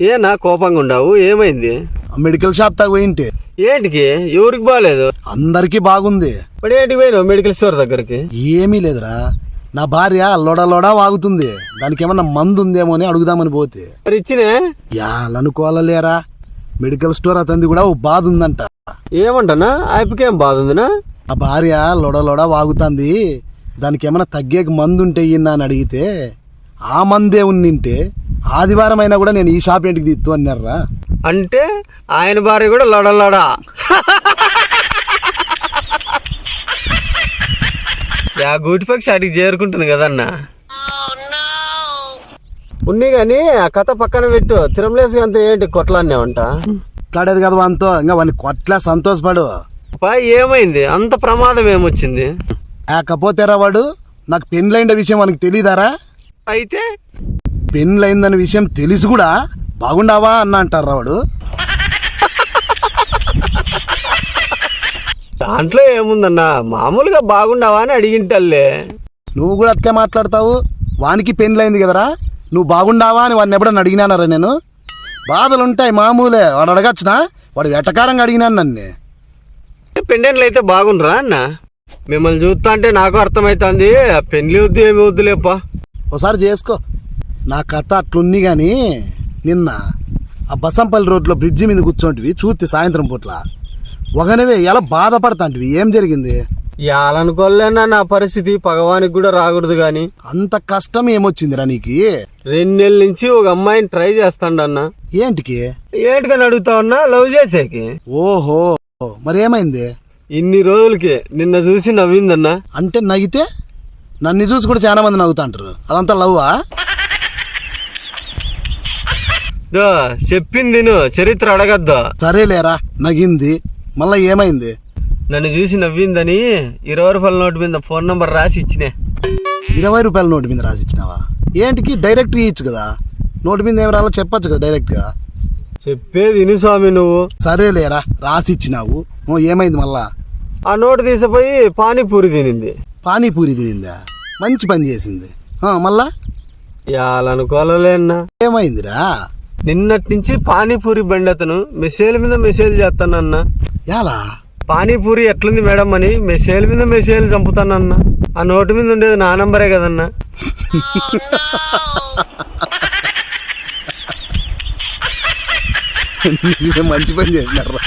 ఏనా కోపంగా ఉండవు. ఏమైంది? మెడికల్ షాప్ దాకా పోయింటే. ఏంటికి? ఎవరికి బాగాలేదు అందరికీ బాగుంది. ఇప్పుడు ఏంటికి పోయినావు మెడికల్ స్టోర్ దగ్గరికి? ఏమీ లేదురా. నా భార్య లోడ లోడ వాగుతుంది. దానికి ఏమన్నా మందు ఉందేమో అని అడుగుదామని పోతే. మరి ఇచ్చినే? యాలనుకోవాలలేరా మెడికల్ స్టోర్ అతంది కూడా ఓ బాధ ఉందంట. ఏమంటానా ఆయనకేం బాధ ఉందినా? ఆ భార్య లోడ లోడ వాగుతుంది. దానికి ఏమైనా తగ్గేకి మందు ఉంటే అని అడిగితే ఆ మందే ఉన్నింటే ఆదివారం అయినా కూడా నేను ఈ షాప్ ఇంటికి తీత్తు అన్నారా? అంటే ఆయన భార్య కూడా లడలడా. యా గూటి పక్షి అడిగి చేరుకుంటుంది కదన్న ఉన్ని కానీ ఆ కథ పక్కన పెట్టు. తిరుమలేసి అంత ఏంటి కొట్లాడినావంట? మాట్లాడేది కదా వానితో ఇంకా వాని కొట్లా సంతోషపడు. పా ఏమైంది? అంత ప్రమాదం ఏమొచ్చింది? లేకపోతేరా వాడు? నాకు పెళ్ళైన విషయం మనకి తెలియదారా అయితే పెళ్ళైందన్న విషయం తెలిసి కూడా బాగుండావా అన్న అంటారా వాడు. దాంట్లో ఏముందన్నా? మామూలుగా బాగుండవా అని అడిగింటల్లే. నువ్వు కూడా అట్లే మాట్లాడతావు? వానికి పెళ్ళైంది కదరా? నువ్వు బాగుండావా అని వాడిని ఎప్పుడన్నా అడిగినానరా నేను? బాధలు ఉంటాయి మామూలే. వాడు అడగచ్చునా? వాడు వెటకారంగా అడిగినాను నన్ను. పెండెంట్లు అయితే బాగుండ్రా అన్న? మిమ్మల్ని చూస్తా అంటే నాకు అర్థమవుతుంది పెళ్ళి వద్దు ఏమి వద్దులేపా. ఒకసారి చేసుకో. నా కథ అట్లుంది కానీ నిన్న ఆ బసంపల్లి రోడ్లో బ్రిడ్జి మీద కూర్చోంటివి చూస్తే సాయంత్రం పూట్ల. ఒకనివే ఎలా బాధపడతాంటివి. ఏం జరిగింది? ఇవ్వాలనుకోలేనా నా పరిస్థితి పగవానికి కూడా రాకూడదు గాని. అంత కష్టం ఏమొచ్చిందిరా నీకు? రెండు నెలల నుంచి ఒక అమ్మాయిని ట్రై చేస్తాడన్న. ఏంటికి? ఏంటికని అడుగుతా ఉన్నా లవ్ చేసేకి. ఓహో మరేమైంది? ఇన్ని రోజులకి నిన్న చూసి నవ్విందన్న. అంటే నవ్వితే? నన్ను చూసి కూడా చాలా మంది నవ్వుతాంటారు అదంతా లవ్వా? దో చెప్పింది నువ్వు చరిత్ర అడగద్దు? సరేలేరా నగింది. మళ్ళా ఏమైంది? నన్ను చూసి నవ్విందని ఇరవై రూపాయల నోటు మీద ఫోన్ నంబర్ రాసి ఇచ్చినే. ఇరవై రూపాయల నోటు మీద రాసిచ్చినావా ఏంటికి? డైరెక్ట్ ఇచ్చు కదా. నోటు మీద ఏం రాలో చెప్పొచ్చు కదా డైరెక్ట్గా. చెప్పేది ఇను స్వామి నువ్వు. సరేలేరా రాసిచ్చినావు ఓ, ఏమైంది మళ్ళా? ఆ నోటు తీసిపోయి పానీపూరి తినింది. పానీపూరి తినిందా? మంచి పని చేసింది. మళ్ళా? ఏమైందిరా? నిన్నటి నుంచి పానీపూరి బండి అతను మెసేజ్ మీద మెసేజ్ చేస్తానన్న. ఎలా పానీపూరి ఎట్లుంది మేడం అని మెసేజ్ మీద మెసేజ్ చంపుతానన్న. ఆ నోటు మీద ఉండేది నా నంబరే కదన్నా. మంచి పని చేసినారా